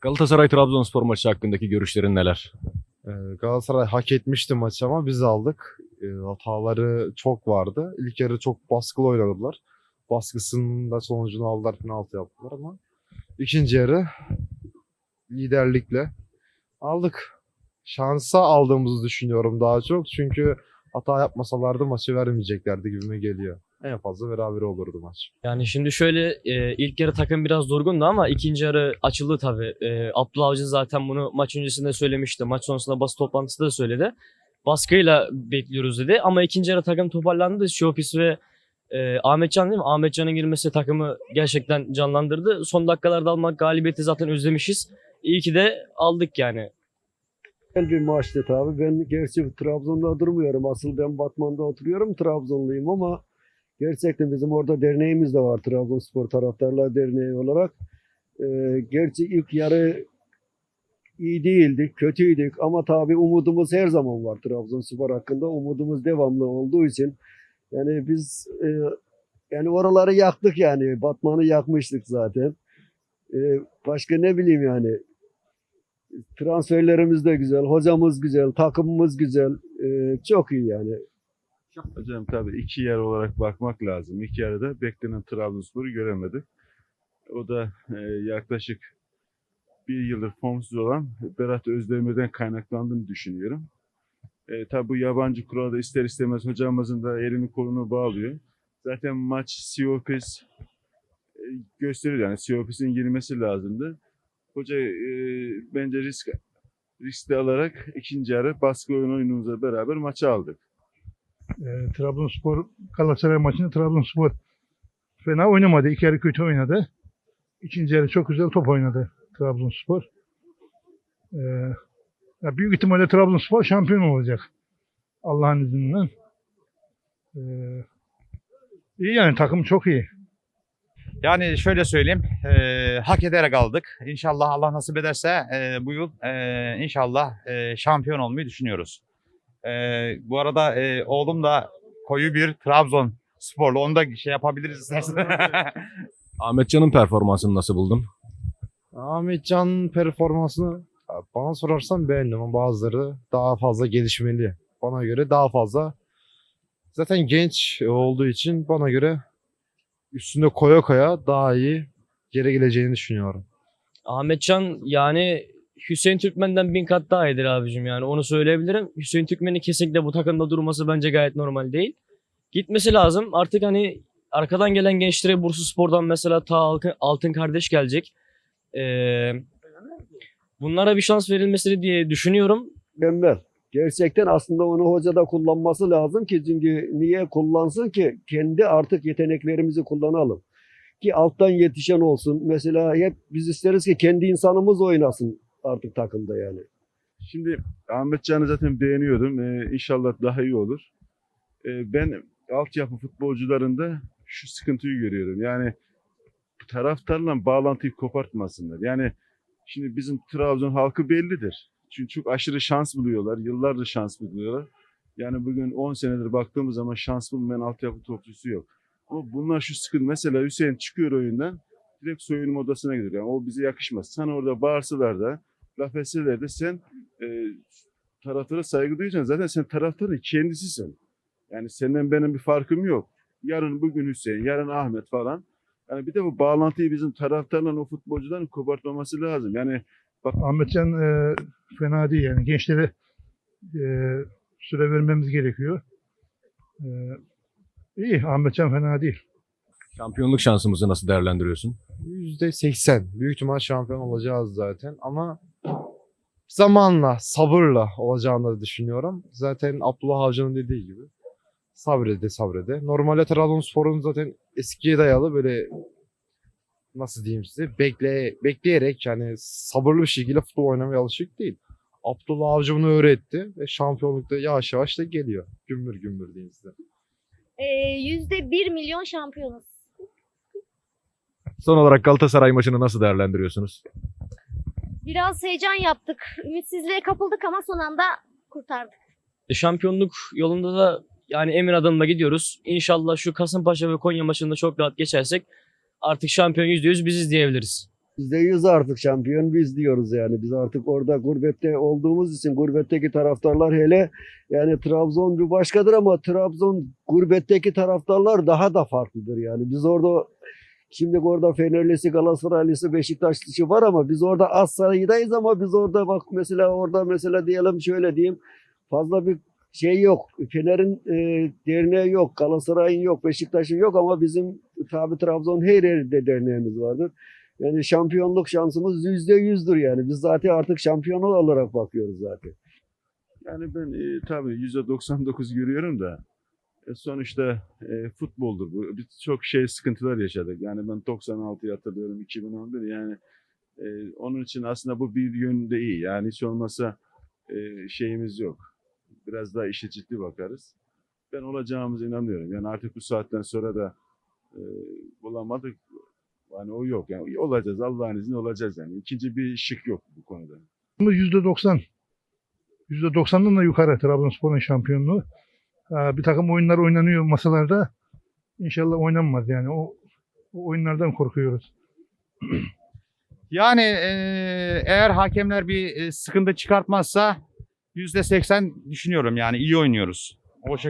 Galatasaray Trabzonspor maçı hakkındaki görüşlerin neler? Ee, Galatasaray hak etmişti maçı ama biz aldık. Ee, hataları çok vardı. İlk yarı çok baskılı oynadılar. Baskısının da sonucunu aldılar, penaltı yaptılar ama ikinci yarı liderlikle aldık. Şansa aldığımızı düşünüyorum daha çok. Çünkü hata yapmasalardı maçı vermeyeceklerdi gibime geliyor. En fazla beraber olurdu maç. Yani şimdi şöyle e, ilk yarı takım biraz durgundu ama ikinci yarı açıldı tabii. E, Abdullah Avcı zaten bunu maç öncesinde söylemişti. Maç sonrasında basın toplantısında da söyledi. Baskıyla bekliyoruz dedi ama ikinci yarı takım toparlandı. Şopis ve e, Ahmetcan değil mi? Ahmetcan'ın girmesi takımı gerçekten canlandırdı. Son dakikalarda almak galibiyeti zaten özlemişiz. İyi ki de aldık yani. Güzel bir maçtı tabii. Ben gerçi Trabzon'da durmuyorum. Asıl ben Batman'da oturuyorum. Trabzonluyum ama gerçekten bizim orada derneğimiz de var. Trabzonspor Taraftarlar Derneği olarak. Ee, gerçi ilk yarı iyi değildik, kötüydük ama tabii umudumuz her zaman var Trabzonspor hakkında. Umudumuz devamlı olduğu için yani biz e, yani oraları yaktık yani. Batman'ı yakmıştık zaten. Ee, başka ne bileyim yani. Transferlerimiz de güzel, hocamız güzel, takımımız güzel. Ee, çok iyi yani. Hocam tabii iki yer olarak bakmak lazım. İki yarıda beklenen Trabzonspor'u göremedik. O da e, yaklaşık bir yıldır formsuz olan Berat Özdemir'den kaynaklandığını düşünüyorum. E, tabii bu yabancı kurada ister istemez hocamızın da elini kolunu bağlıyor. Zaten maç Siopis e, gösteriyor yani Siopis'in girmesi lazımdı. Hoca e, bence risk riskli alarak ikinci yarı baskı oyun oyunumuzla beraber maçı aldık. E, Trabzonspor Galatasaray maçında Trabzonspor fena oynamadı. İki yarı kötü oynadı. İkinci yarı çok güzel top oynadı Trabzonspor. E, ya büyük ihtimalle Trabzonspor şampiyon olacak. Allah'ın izniyle. E, iyi yani takım çok iyi. Yani şöyle söyleyeyim, e, hak ederek aldık. İnşallah Allah nasip ederse e, bu yıl e, inşallah e, şampiyon olmayı düşünüyoruz. E, bu arada e, oğlum da koyu bir Trabzon sporlu. Onu da şey yapabiliriz istersen. Ahmetcan'ın performansını nasıl buldun? Ahmetcan performansını bana sorarsan beğendim ama bazıları daha fazla gelişmeli. Bana göre daha fazla. Zaten genç olduğu için bana göre üstünde koya koya daha iyi yere geleceğini düşünüyorum. Ahmetcan yani Hüseyin Türkmen'den bin kat daha iyidir abicim yani onu söyleyebilirim. Hüseyin Türkmen'in kesinlikle bu takımda durması bence gayet normal değil. Gitmesi lazım. Artık hani arkadan gelen gençlere Bursa Spor'dan mesela ta Altın, Altın Kardeş gelecek. Ee, bunlara bir şans verilmesi diye düşünüyorum. Mükemmel. Gerçekten aslında onu hoca da kullanması lazım ki çünkü niye kullansın ki kendi artık yeteneklerimizi kullanalım. Ki alttan yetişen olsun. Mesela hep biz isteriz ki kendi insanımız oynasın artık takımda yani. Şimdi Ahmet Can'ı zaten beğeniyordum. Ee, inşallah daha iyi olur. Ee, ben altyapı futbolcularında şu sıkıntıyı görüyorum. Yani taraftarla bağlantıyı kopartmasınlar. Yani şimdi bizim Trabzon halkı bellidir. Çünkü çok aşırı şans buluyorlar. Yıllardır şans buluyorlar. Yani bugün 10 senedir baktığımız zaman şans bulmayan altyapı topçusu yok. Ama bunlar şu sıkıntı. Mesela Hüseyin çıkıyor oyundan direkt soyunma odasına gidiyor. Yani o bize yakışmaz. Sen orada bağırsalar da laf etseler de sen e, taraftara saygı duyacaksın. Zaten sen taraftarın kendisisin. Yani senden benim bir farkım yok. Yarın bugün Hüseyin, yarın Ahmet falan. Yani bir de bu bağlantıyı bizim taraftarla o futbolcuların kopartmaması lazım. Yani Ahmetcan e, fena değil yani. Gençlere e, süre vermemiz gerekiyor. E, iyi. Ahmetcan fena değil. Şampiyonluk şansımızı nasıl değerlendiriyorsun? %80. Büyük ihtimal şampiyon olacağız zaten ama zamanla, sabırla olacağını da düşünüyorum. Zaten Abdullah Avcı'nın dediği gibi sabrede sabrede. Normalde Trabzonspor'un zaten eskiye dayalı böyle nasıl diyeyim size bekle, bekleyerek yani sabırlı bir şekilde futbol oynamaya alışık değil. Abdullah Avcı bunu öğretti ve şampiyonlukta yavaş yavaş da geliyor. Gümbür gümbür diyeyim size. Ee, Yüzde bir milyon şampiyonuz. Son olarak Galatasaray maçını nasıl değerlendiriyorsunuz? Biraz heyecan yaptık. Ümitsizliğe kapıldık ama son anda kurtardık. E, şampiyonluk yolunda da yani emin adımla gidiyoruz. İnşallah şu Kasımpaşa ve Konya maçında çok rahat geçersek artık şampiyon %100 biziz diyebiliriz. %100 artık şampiyon biz diyoruz yani. Biz artık orada gurbette olduğumuz için gurbetteki taraftarlar hele yani Trabzon bir başkadır ama Trabzon gurbetteki taraftarlar daha da farklıdır yani. Biz orada Şimdi orada Fenerlisi, Galatasaraylısı, Beşiktaşlısı var ama biz orada az sayıdayız ama biz orada bak mesela orada mesela diyelim şöyle diyeyim fazla bir şey yok. Fener'in e, derneği yok, Galatasaray'ın yok, Beşiktaş'ın yok ama bizim tabi Trabzon her yerde derneğimiz vardır. Yani şampiyonluk şansımız yüzde yüzdür yani. Biz zaten artık şampiyon olarak bakıyoruz zaten. Yani ben e, tabii %99 görüyorum da e, sonuçta e, futboldur bu. Biz çok şey sıkıntılar yaşadık. Yani ben 96'yı hatırlıyorum, 2011 yani e, onun için aslında bu bir yönde iyi. Yani hiç olmazsa e, şeyimiz yok. Biraz daha işe ciddi bakarız. Ben olacağımıza inanıyorum. Yani artık bu saatten sonra da e, bulamadık. Yani o yok. Yani olacağız. Allah'ın izniyle olacağız yani. İkinci bir şık yok bu konuda. Ama %90. %90'dan da yukarı Trabzonspor'un şampiyonluğu. Aa, Bir takım oyunlar oynanıyor masalarda. İnşallah oynanmaz yani. O, o oyunlardan korkuyoruz. Yani eee, eğer hakemler bir e, sıkıntı çıkartmazsa %80 düşünüyorum yani iyi oynuyoruz. O şekilde